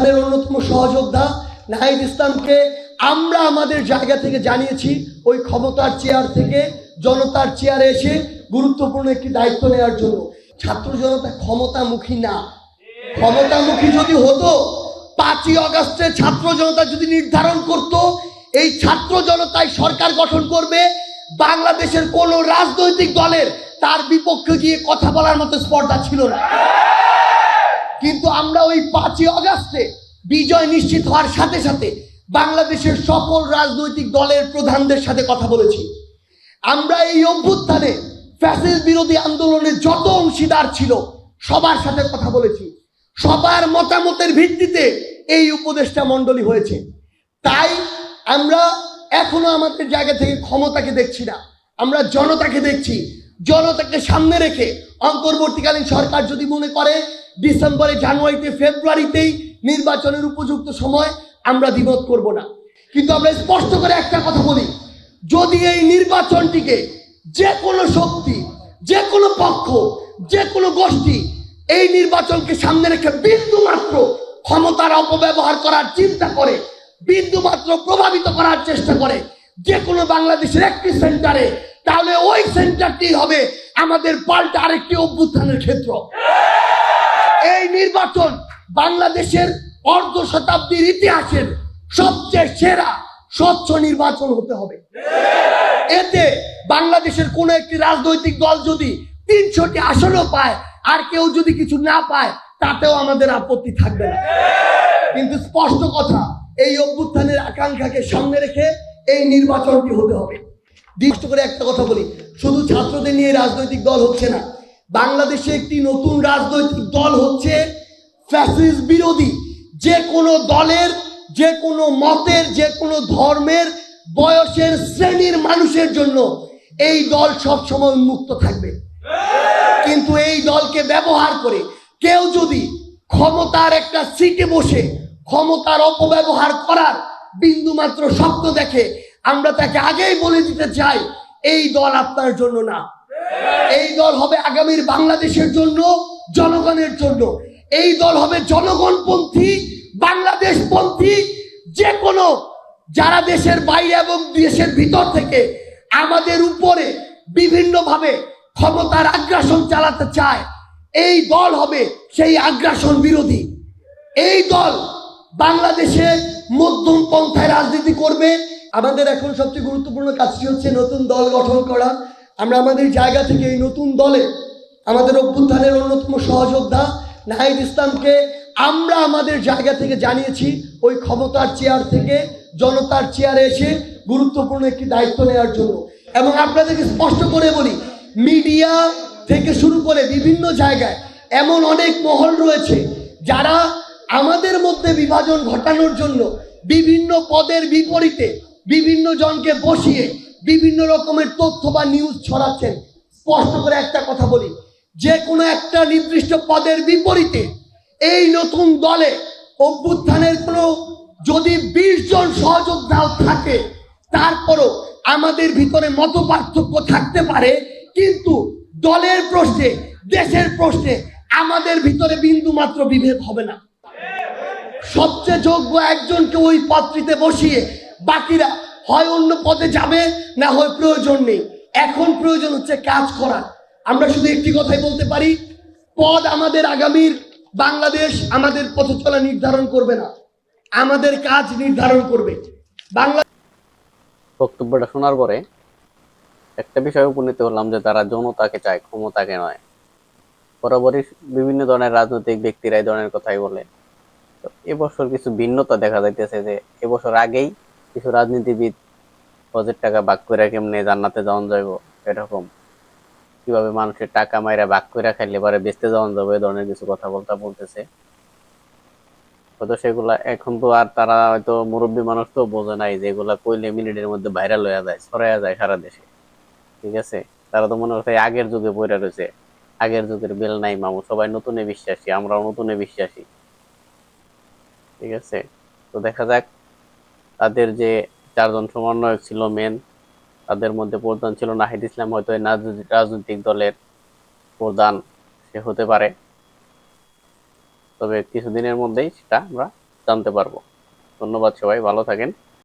অভ্যুত্থানের অন্যতম সহযোদ্ধা নাহিদ ইসলামকে আমরা আমাদের জায়গা থেকে জানিয়েছি, ওই ক্ষমতার চেয়ার থেকে জনতার চেয়ারে এসে গুরুত্বপূর্ণ একটি দায়িত্ব নেওয়ার জন্য। ছাত্র জনতা ক্ষমতামুখী না। ক্ষমতামুখী যদি হতো, পাঁচই অগস্টে ছাত্র জনতা যদি নির্ধারণ করত, এই ছাত্র জনতায় সরকার গঠন করবে, বাংলাদেশের কোন রাজনৈতিক দলের তার বিপক্ষে গিয়ে কথা বলার মতো স্পর্ধা ছিল না। কিন্তু আমরা ওই পাঁচই অগাস্টে বিজয় নিশ্চিত হওয়ার সাথে সাথে বাংলাদেশের সকল রাজনৈতিক দলের প্রধানদের সাথে কথা বলেছি। আমরা এই অভ্যুত্থানে ফ্যাসিস বিরোধী আন্দোলনের যত অংশীদার ছিল, সবার সাথে কথা বলেছি। সবার মতামতের ভিত্তিতে এই উপদেষ্টা মণ্ডলী হয়েছে। তাই আমরা এখনও আমাদের জায়গা থেকে ক্ষমতাকে দেখছি না। আমরা জনতাকে দেখছি। জনতাকে সামনে রেখে অন্তর্বর্তীকালীন সরকার যদি মনে করে ডিসেম্বরে, জানুয়ারিতে, ফেব্রুয়ারিতেই নির্বাচনের উপযুক্ত সময় আমরা দ্বিমত করব না। কিন্তু আমরা স্পষ্ট করে একটা কথা বলি, যদি এই নির্বাচনটিকে যে কোনো শক্তি যে কোনো পক্ষ যে কোনো গোষ্ঠী এই নির্বাচনকে সামনে রেখে বিন্দু মাত্র ক্ষমতার অপব্যবহার করার চিন্তা করে, বিন্দু মাত্র প্রভাবিত করার চেষ্টা করে যে কোনো বাংলাদেশের একটি সেন্টারে, তাহলে ওই সেন্টারটি হবে আমাদের পাল্টা আরেকটি অভ্যুত্থানের ক্ষেত্র। এই নির্বাচন বাংলাদেশের অর্ধ শতাব্দীর ইতিহাসের সবচেয়ে সেরা স্বচ্ছ নির্বাচন হতে হবে। এতে বাংলাদেশের কোন একটি রাজনৈতিক দল যদি তিনশোটি আসনও পায়, আর কেউ যদি কিছু না পায়, তাতেও আমাদের আপত্তি থাকবে না। কিন্তু স্পষ্ট কথা, এই অভ্যুত্থানের আকাঙ্ক্ষাকে সামনে রেখে এই নির্বাচনটি হতে হবে। দৃষ্ট করে একটা কথা বলি, শুধু ছাত্রদের নিয়ে রাজনৈতিক দল হচ্ছে না বাংলাদেশে একটি নতুন রাজনৈতিক দল হচ্ছে ফ্যাসিস বিরোধী। যে কোনো দলের, যে কোনো মতের, যে কোনো ধর্মের বয়সের শ্রেণির মানুষের জন্য এই দল সবসময় উন্মুক্ত থাকবে। কিন্তু এই দলকে ব্যবহার করে কেউ যদি ক্ষমতার একটা সিটে বসে ক্ষমতার অপব্যবহার করার বিন্দুমাত্র স্বপ্ন দেখে, আমরা তাকে আগেই বলে দিতে চাই, এই দল আপনার জন্য না। এই দল হবে আগামীর বাংলাদেশের জন্য, জনগণের জন্য। এই দল হবে জনগণপন্থী, বাংলাদেশপন্থী যে কোনো যারা দেশের বাইরে এবং দেশের ভিতর থেকে আমাদের উপরে বিভিন্নভাবে ক্ষমতার আগ্রাসন চালাতে চায়, এই দল হবে সেই আগ্রাসন বিরোধী। এই দল বাংলাদেশে মধ্যম পন্থায় রাজনীতি করবে। আমাদের এখন সবচেয়ে গুরুত্বপূর্ণ কাজটি হচ্ছে নতুন দল গঠন করা। আমরা আমাদের জায়গা থেকে এই নতুন দলে আমাদের অভ্যুত্থানের অন্যতম সহযোদ্ধা নাহিদ ইসলামকে আমরা আমাদের জায়গা থেকে জানিয়েছি, ওই ক্ষমতার চেয়ার থেকে জনতার চেয়ারে এসে গুরুত্বপূর্ণ একটি দায়িত্ব নেওয়ার জন্য। এবং আপনাদেরকে স্পষ্ট করে বলি, মিডিয়া থেকে শুরু করে বিভিন্ন জায়গায় এমন অনেক মহল রয়েছে যারা আমাদের মধ্যে বিভাজন ঘটানোর জন্য বিভিন্ন পদের বিপরীতে বিভিন্ন জনকে বসিয়ে বিভিন্ন রকমের তথ্য বা নিউজ ছড়াচ্ছেন। স্পষ্ট করে একটা কথা বলি। যে কোনো একটা নির্দিষ্ট পদের বিপরীতে এই নতুন দলে অভ্যুত্থানের কোনো যদি বিশ জন সহযোদ্ধাও থাকে, তারপরও আমাদের ভিতরে মত পার্থক্য থাকতে পারে। কিন্তু দলের প্রশ্নে, দেশের প্রশ্নে আমাদের ভিতরে বিন্দু মাত্র বিভেদ হবে না। সবচেয়ে যোগ্য একজনকে ওই পত্রিতে বসিয়ে বাকিরা হয় অন্য পদে যাবে, না হয় প্রয়োজন নেই। এখন প্রয়োজন হচ্ছে কাজ করা। আমরা শুধু একটি কথাই বলতে পারি পদ আমাদের আগামীর, বাংলাদেশ আমাদের পথ চলা নির্ধারণ করবে না। আমাদের কাজ নির্ধারণ করবে। বাংলা বক্তব্যটা শোনার পরে একটা বিষয় উপনীত হলাম যে তারা জনতাকে চায়, ক্ষমতাকে নয়। বরাবরই বিভিন্ন ধরনের রাজনৈতিক ব্যক্তিরা এই ধরনের কথাই বলে। এবছর কিছু ভিন্নতা দেখা যাইতেছে যে এবছর আগেই কিছু রাজনীতিবিদ পদের টাকা ভাগ করে কেমনে জান্নাতে যাওয়ান যাইব? এরকম। কীভাবে মানুষের টাকা মাইরা ভাগ করে খাইলে এবারে বেচতে যাওয়ান যাবে এই ধরনের কিছু কথা বলতে বলতেছে। হয়তো সেগুলা এখন তো আর তারা হয়তো মুরব্বী মানুষ তো বোঝে নাই যে এগুলা কইলে মিনিটের মধ্যে ভাইরাল হয়ে যায়, ছড়াইয়া যায় সারা দেশে। ঠিক আছে? তারা তো মনে করছে আগের যুগে পড়ে রয়েছে। আগের যুগের বেল নাই মামু, সবাই নতুনে বিশ্বাসী, আমরাও নতুনে বিশ্বাসী। ঠিক আছে? তো দেখা যাক তাদের যে চারজন সমন্বয়ক ছিল মেন তাদের মধ্যে প্রধান ছিল নাহিদ ইসলাম, হয়তো রাজনৈতিক দলের প্রধান সে হতে পারে। তবে কিছুদিনের মধ্যেই সেটা আমরা জানতে পারব। ধন্যবাদ সবাই, ভালো থাকেন।